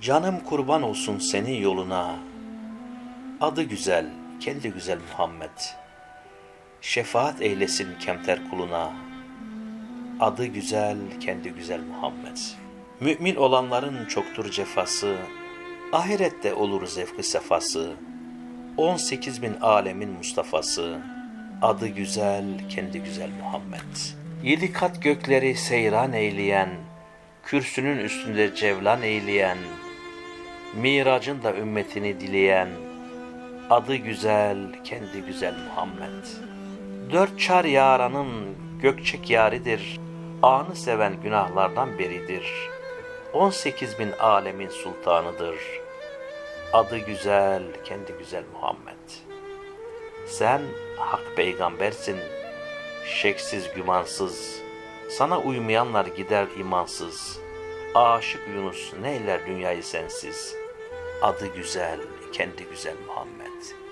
Canım kurban olsun senin yoluna. Adı güzel, kendi güzel Muhammed. Şefaat eylesin kemter kuluna. Adı güzel, kendi güzel Muhammed. Mümin olanların çoktur cefası. Ahirette olur zevkı sefası. 18 bin alemin Mustafa'sı. Adı güzel, kendi güzel Muhammed. Yedi kat gökleri seyran eyleyen, kürsünün üstünde cevlan eyleyen, miracın da ümmetini dileyen, adı güzel, kendi güzel Muhammed. Dört çar yaranın gökçek yaridir, anı seven günahlardan beridir. 18 bin alemin sultanıdır. Adı güzel, kendi güzel Muhammed. Sen hak peygambersin, şeksiz gümansız. Sana uymayanlar gider imansız. Aşık Yunus neyler dünyayı sensiz. Adı güzel, kendi güzel Muhammed.